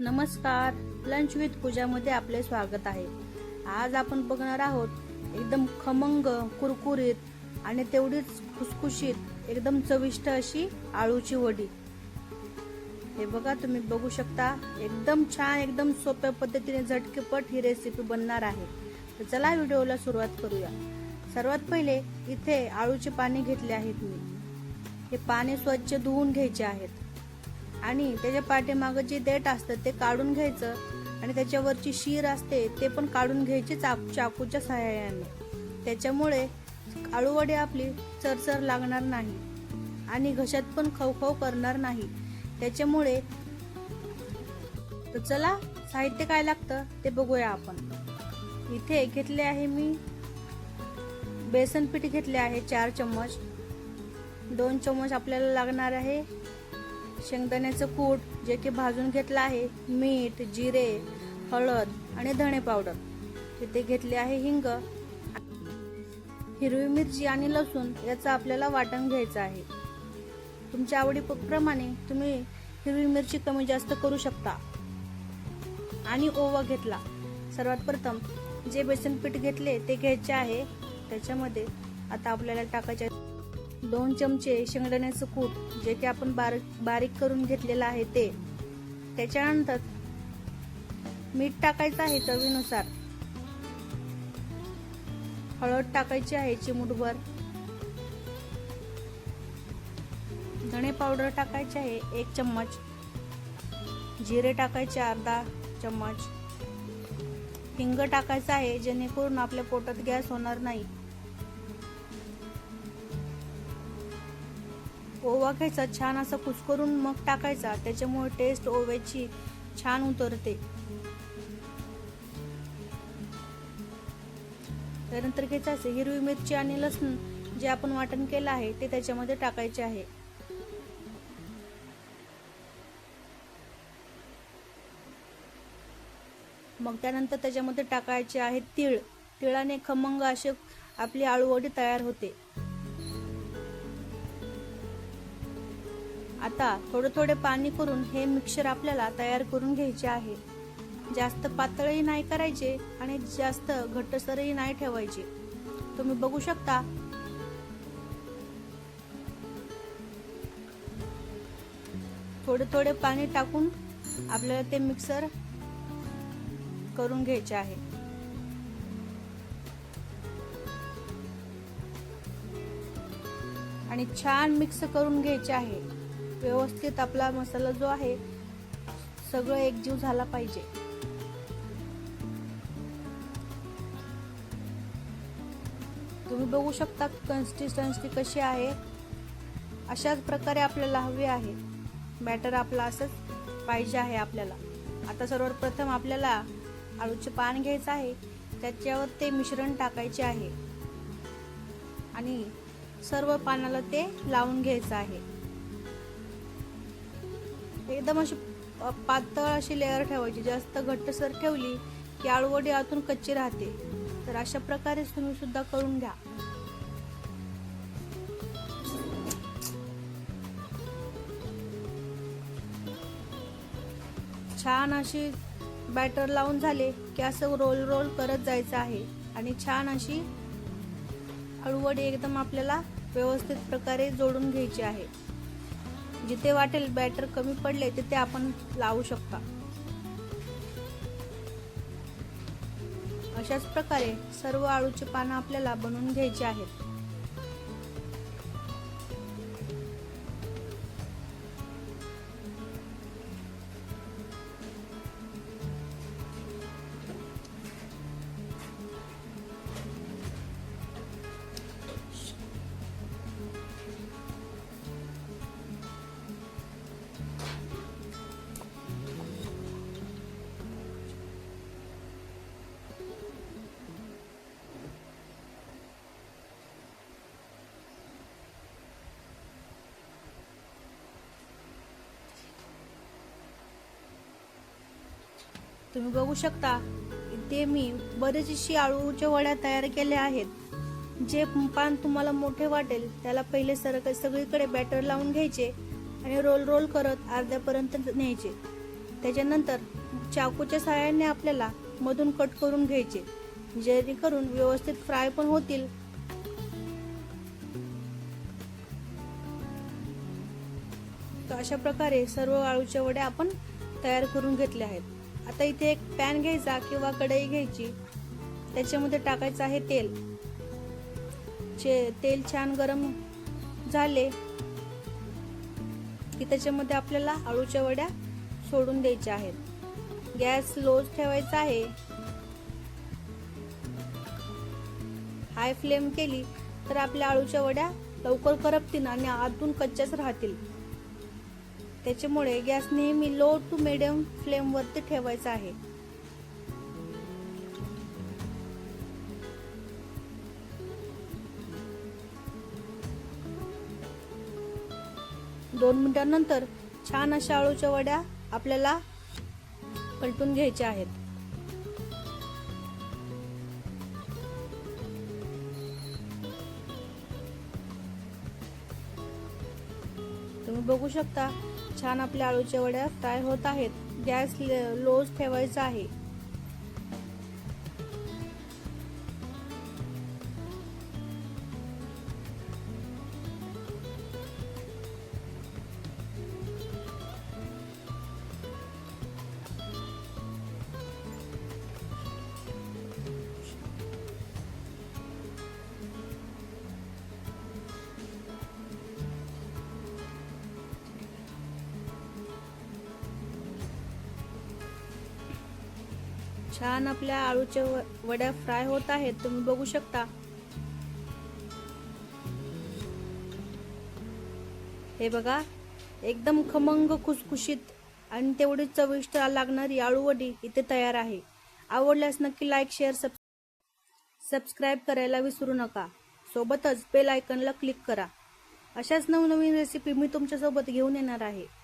नमस्कार. Lunch with पूजामध्ये आपले स्वागत आहे. आज आपण बघणार आहोत एकदम खमंग कुरकुरीत आणि तेवढीच खुसखुशीत एकदम चविष्ट अशी आळूची वडी. हे बघा तुम्ही बघू शकता एकदम छान एकदम सोप्या पद्धतीने झटकेपट ही रेसिपी बनणार आहे. तर चला व्हिडिओला सुरुवात करूया. सर्वात पहिले इथे आळूचे पाने घेतले आहेत मी. हे पाने स्वच्छ धुवून घ्यायचे आहेत. आणि त्याच्या पाठीमागं जे देठ असतं ते काढून घ्यायचं आणि त्याच्यावरची शीर असते ते पण काढून घ्यायची चाक चाकूच्या सहाय्याने. त्याच्यामुळे आळूवडी आपली चरचर लागणार नाही आणि घशात पण खवखव करणार नाही. त्याच्यामुळे तर चला साहित्य काय लागतं ते बघूया आपण. इथे घेतले आहे मी बेसन पीठ घेतले आहे चार चम्मच. दोन चम्मच आपल्याला लागणार आहे शेंगदाण्याचं कूट जे की भाजून घेतलं आहे मीठ जिरे हळद आणि धणे पावडर. तिथे घेतले आहे हिंग हिरवी मिरची आणि लसूण याचं आपल्याला वाटण घ्यायचं आहे. तुमच्या आवडीप्रमाणे तुम्ही हिरवी मिरची कमी जास्त करू शकता. आणि ओवा घेतला. सर्वात प्रथम जे बेसन पीठ घेतले ते घ्यायचे आहे. त्याच्यामध्ये आता आपल्याला टाकायचे दोन चमचे शेंगदाण्याचं कूट जे की आपण बारीक बारीक करून घेतलेलं आहे ते. त्याच्यानंतर मीठ टाकायचं आहे चवीनुसार. हळद टाकायची आहे चिमूटभर. धणे पावडर टाकायचे आहे एक चम्मच. जिरे टाकायचे अर्धा चम्मच. हिंग टाकायचं आहे जेणेकरून आपल्या पोटात गॅस होणार नाही. ओवा घ्यायचा छान असा कुस्करून मग टाकायचा. त्याच्यामुळे टेस्ट ओव्याची छान उतरते. त्यानंतर घ्यायचं असे हिरवी मिरची आणि लसूण जे आपण वाटण केलं आहे ते त्याच्यामध्ये टाकायचे आहे. मग त्यानंतर त्याच्यामध्ये टाकायचे आहे तीळ. तिळाने खमंग असे आपली आळूवडी तयार होते. आता थोडे थोडे पाणी करून हे मिक्सर आपल्याला तयार करून घ्यायचे आहे. जास्त पातळही नाही करायचे आणि जास्त घट्टसरही नाही ठेवायचे. तुम्ही बघू शकता. थोडे थोडे पाणी टाकून आपल्याला ते मिक्सर करून घ्यायचे आहे. आणि छान मिक्स करून घ्यायचे आहे. व्यवस्थित आपला मसाला जो आहे सगळं एकजीव झाला पाहिजे. तुम्ही बघू शकता कन्सिस्टन्सी कशी आहे. अशाच प्रकारे आपल्याला हवी आहे. बॅटर आपला असंच पाहिजे आहे आपल्याला. आता सर्वप्रथम आपल्याला आळूचे पान घ्यायचं आहे. त्याच्यावर ते मिश्रण टाकायचे आहे. आणि सर्व पानाला ते लावून घ्यायचं आहे. एकदम अशी पातळ अशी लेअर ठेवायची. जास्त घट्टसर ठेवली की आळूवडी आतून कच्ची राहते. तर अशा प्रकारेच तुम्ही सुद्धा करून घ्या. छान अशी बॅटर लावून झाले की असं रोल रोल करत जायचं आहे. आणि छान अशी अळूवडी एकदम आपल्याला व्यवस्थित प्रकारे जोडून घ्यायची आहे. जिथे वाटेल बॅटर कमी पडले तिथे आपण लावू शकता. अशाच प्रकारे सर्व आळूची पानं आपल्याला बनवून घ्यायची आहेत. तुम्ही बघू शकता. इथे मी बरेचशी आळूच्या वड्या तयार केल्या आहेत. जे पान तुम्हाला मोठे वाटेल त्याला पहिले सर सगळीकडे बॅटर लावून घ्यायचे आणि रोल रोल करत अर्ध्यापर्यंत न्यायचे. त्याच्यानंतर चाकूच्या सहाय्याने आपल्याला मधून कट करून घ्यायचे. जेणेकरून व्यवस्थित फ्राय पण होतील. तर अशा प्रकारे सर्व आळूच्या वड्या आपण तयार करून घेतल्या आहेत. आता इथे एक पॅन घ्यायचा किंवा कढई घ्यायची. त्याच्यामध्ये टाकायचं आहे तेल. चे तेल छान गरम झाले की त्याच्यामध्ये आपल्याला आळूच्या वड्या सोडून द्यायच्या आहेत. गॅस लोज ठेवायचा आहे. हाय फ्लेम केली तर आपल्या आळूच्या वड्या लवकर करपतील आणि आतून कच्च्याच राहतील. त्याच्यामुळे गॅस नेहमी लो टू मिडियम फ्लेमवरती ठेवायचा आहे. दोन मिनिटांनंतर छान अशा आळूच्या वड्या आपल्याला पलटून घ्यायच्या आहेत. तुम्ही बघू शकता. छान आपल्या आळूच्या वड्या फ्राय होत आहेत. गॅस लोज ठेवायचा आहे. छान आपल्या आळूच्या व- वड्या फ्राय होत आहेत तुम्ही बघू शकता. हे बघा एकदम खमंग खुसखुशीत आणि तेवढी चविष्ट लागणारी आळू वडी इथे तयार आहे. आवडल्यास नक्की लाईक शेअर सब सबस्क्राईब करायला विसरू नका. सोबतच बेल आयकनला क्लिक करा. अशाच नवनवीन रेसिपी मी तुमच्यासोबत घेऊन येणार आहे.